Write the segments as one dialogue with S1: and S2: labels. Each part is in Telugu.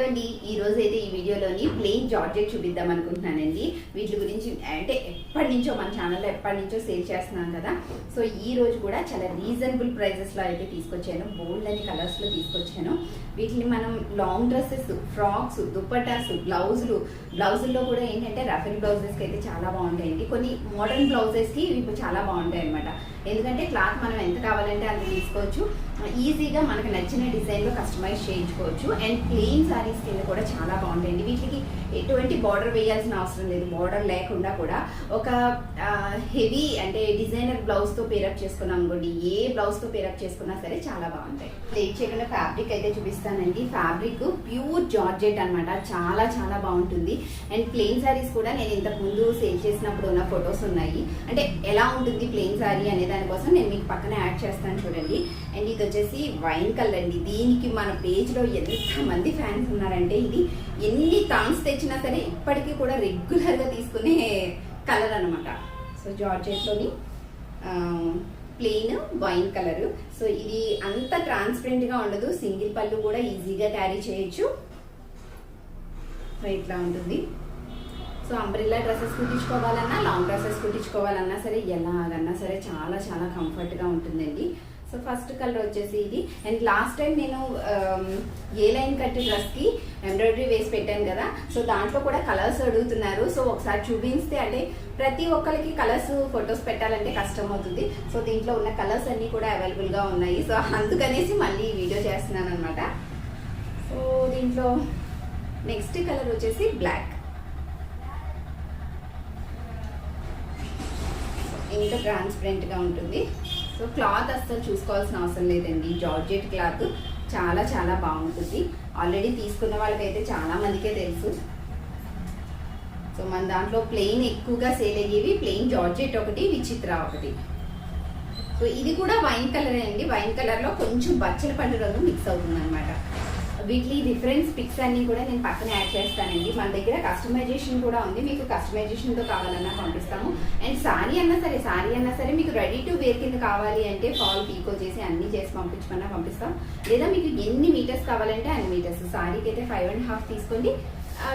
S1: హలో అండి ఈ రోజు అయితే ఈ వీడియోలోని ప్లెయిన్ జార్జెట్ చూపిద్దాం అనుకుంటున్నానండి. వీటి గురించి అంటే ఎప్పటి నుంచో మన ఛానల్లో ఎప్పటి నుంచో సేల్ చేస్తున్నాం కదా. సో ఈ రోజు కూడా చాలా రీజనబుల్ ప్రైజెస్లో అయితే తీసుకొచ్చాను. బోల్డ్ అని కలర్స్లో తీసుకొచ్చాను. వీటిని మనం లాంగ్ డ్రెస్సెస్ ఫ్రాక్స్ దుప్పటాస్ బ్లౌజులు బ్లౌజుల్లో కూడా ఏంటంటే రఫల్ బ్లౌజెస్కి అయితే చాలా బాగుంటాయండి. కొన్ని మోడర్న్ బ్లౌజెస్కి ఇవి చాలా బాగుంటాయి అనమాట ఎందుకంటే క్లాత్ మనం ఎంత కావాలంటే అంత తీసుకోవచ్చు. ఈజీగా మనకు నచ్చిన డిజైన్లో కస్టమైజ్ చేయించుకోవచ్చు. అండ్ ప్లెయిన్ సారీస్ కింద కూడా చాలా బాగుంటాయండి. వీటికి ఎటువంటి బార్డర్ వేయాల్సిన అవసరం లేదు. బార్డర్ లేకుండా కూడా ఒక హెవీ అంటే డిజైనర్ బ్లౌజ్తో పేరప్ చేసుకున్నాం అనుకోండి ఏ బ్లౌజ్తో పేరప్ చేసుకున్నా సరే చాలా బాగుంటాయి. లేట్ చేయకుండా ఫ్యాబ్రిక్ అయితే చూపిస్తానండి. ఫ్యాబ్రిక్ ప్యూర్ జార్జెట్ అన్నమాట. చాలా చాలా బాగుంటుంది. అండ్ ప్లెయిన్ సారీస్ కూడా నేను ఇంతకు ముందు సేల్ చేసినప్పుడు ఉన్న ఫొటోస్ ఉన్నాయి. అంటే ఎలా ఉంటుంది ప్లెయిన్ సారీ అనే దానికోసం నేను మీకు పక్కన యాడ్ చేస్తాను చూడండి. అండ్ ఇది వచ్చేసి వైన్ కలర్ అండి. దీనికి మన పేజ్లో ఎంత మంది ఫ్యాన్స్ తీసుకున్నారంటే ఇది ఎన్ని థామ్స్ తెచ్చినా సరే ఇప్పటికీ కూడా రెగ్యులర్గా తీసుకునే కలర్ అనమాట సో జార్జెట్లోని ప్లెయిన్ వైన్ కలర్. సో ఇది అంత ట్రాన్స్పరెంట్గా ఉండదు. సింగిల్ పళ్ళు కూడా ఈజీగా క్యారీ చేయొచ్చు. సో ఇట్లా ఉంటుంది. సో అంబ్రిల్లా డ్రెస్సెస్ కుట్టించుకోవాలన్నా లాంగ్ డ్రెస్సెస్ కుట్టించుకోవాలన్నా సరే ఎలాగన్నా సరే చాలా చాలా కంఫర్ట్గా ఉంటుందండి. సో ఫస్ట్ కలర్ వచ్చేసి ఇది. అండ్ లాస్ట్ టైం నేను um, ఏ లైన్ కట్ డ్రెస్కి ఎంబ్రాయిడరీ వేసి పెట్టాను కదా సో దాంట్లో కూడా కలర్స్ అడుగుతున్నారు. సో ఒకసారి చూపిస్తే అంటే ప్రతి ఒక్కరికి కలర్స్ ఫొటోస్ పెట్టాలంటే కష్టం అవుతుంది. సో దీంట్లో ఉన్న కలర్స్ అన్నీ కూడా అవైలబుల్గా ఉన్నాయి. సో అందుకనేసి మళ్ళీ వీడియో చేస్తున్నాను అనమాట సో దీంట్లో నెక్స్ట్ కలర్ వచ్చేసి బ్లాక్ ఇంకా ట్రాన్స్పరెంట్గా ఉంటుంది. సో క్లాత్ అస్సలు చూసుకోవాల్సిన అవసరం లేదండి. జార్జెట్ క్లాత్ చాలా చాలా బాగుంటుంది. ఆల్రెడీ తీసుకున్న వాళ్ళకైతే చాలా మందికే తెలుసు. సో మన దాంట్లో ప్లెయిన్ ఎక్కువగా సేల్ అయ్యేవి ప్లెయిన్ జార్జెట్ ఒకటి విచిత్ర ఒకటి. సో ఇది కూడా వైన్ కలర్ అండి. వైన్ కలర్లో కొంచెం బచ్చల పండు రంగు మిక్స్ అవుతుంది అనమాట వీటికి డిఫరెన్స్ పిక్స్ అన్ని కూడా నేను పక్కన యాడ్ చేస్తానండి. మన దగ్గర కస్టమైజేషన్ కూడా ఉంది. మీకు కస్టమైజేషన్తో కావాలన్నా పంపిస్తాము. అండ్ సారీ అన్నా సరే సారీ అన్నా సరే మీకు రెడీ టు వేర్ కింద కావాలి అంటే ఫాల్ పీకో చేసి అన్ని చేసి పంపించమన్నా పంపిస్తాం. లేదా మీకు ఎన్ని మీటర్స్ కావాలంటే అన్ని మీటర్స్ సారీకి అయితే ఫైవ్ అండ్ హాఫ్ తీసుకోండి.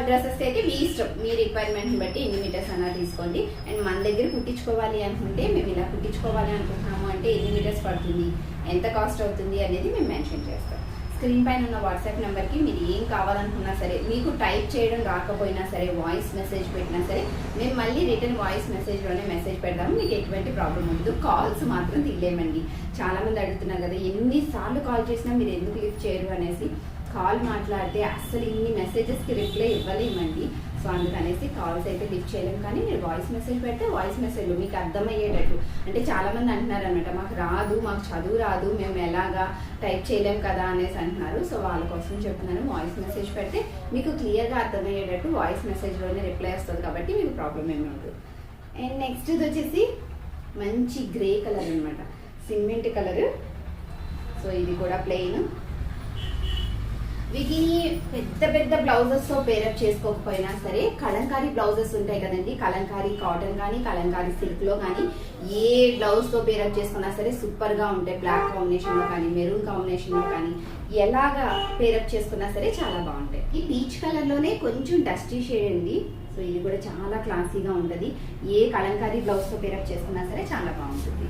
S1: డ్రెస్సెస్ అయితే మీ ఇష్టం. మీ రిక్వైర్మెంట్ని బట్టి ఎన్ని మీటర్స్ అన్నా తీసుకోండి. అండ్ మన దగ్గర కుట్టించుకోవాలి అనుకుంటే మేము ఇలా కుట్టించుకోవాలి అనుకుంటున్నాము అంటే ఎన్ని మీటర్స్ పడుతుంది? ఎంత కాస్ట్ అవుతుంది అనేది మేము మెన్షన్ చేస్తాం. స్క్రీన్ పైన ఉన్న వాట్సాప్ నెంబర్కి మీరు ఏం కావాలనుకున్నా సరే మీకు టైప్ చేయడం రాకపోయినా సరే వాయిస్ మెసేజ్ పెట్టినా సరే మేము మళ్ళీ రిటర్న్ వాయిస్ మెసేజ్లోనే మెసేజ్ పెడదాము మీకు ఎటువంటి ప్రాబ్లం ఉండదు. కాల్స్ మాత్రం తీయలేమండి. చాలామంది అడుగుతున్నారు కదా ఎన్నిసార్లు కాల్ చేసినా మీరు ఎందుకు లిఫ్ట్ చేయరు అనేసి. కాల్ మాట్లాడితే అస్సలు ఇన్ని మెసేజెస్కి రిప్లై ఇవ్వలేమండి. సో అందుకనేసి కాల్స్ అయితే లిఫ్ట్ చేయలేము కానీ మీరు వాయిస్ మెసేజ్ పెడితే వాయిస్ మెసేజ్ మీకు అర్థమయ్యేటట్టు. అంటే చాలామంది అంటున్నారు అనమాట మాకు రాదు మాకు చదువు రాదు మేము ఎలాగా టైప్ చేయలేం కదా అనేసి అంటున్నారు. సో వాళ్ళ కోసం చెప్తున్నాను వాయిస్ మెసేజ్ పెడితే మీకు క్లియర్గా అర్థమయ్యేటట్టు వాయిస్ మెసేజ్లోనే రిప్లై వస్తుంది కాబట్టి మీకు ప్రాబ్లం ఏమి ఉండదు. అండ్ నెక్స్ట్ ఇది వచ్చేసి మంచి గ్రే కలర్ అనమాట సిమెంట్ కలర్. సో ఇది కూడా ప్లెయిన్. వీటిని పెద్ద పెద్ద బ్లౌజెస్తో పేరప్ చేసుకోకపోయినా సరే కలంకారీ బ్లౌజెస్ ఉంటాయి కదండి. కలంకారీ కాటన్ కానీ కలంకారీ సిల్క్లో కానీ ఏ బ్లౌజ్తో పేరప్ చేసుకున్నా సరే సూపర్గా ఉంటాయి. బ్లాక్ కాంబినేషన్లో కానీ మెరూన్ కాంబినేషన్లో కానీ ఎలాగా పేరప్ చేసుకున్నా సరే చాలా బాగుంటాయి. ఈ పీచ్ కలర్లోనే కొంచెం డస్టీ షేడ్ అండి. సో ఇది కూడా చాలా క్లాసీగా ఉంటుంది. ఏ కలంకారీ బ్లౌజ్తో పేరప్ చేసుకున్నా సరే చాలా బాగుంటుంది.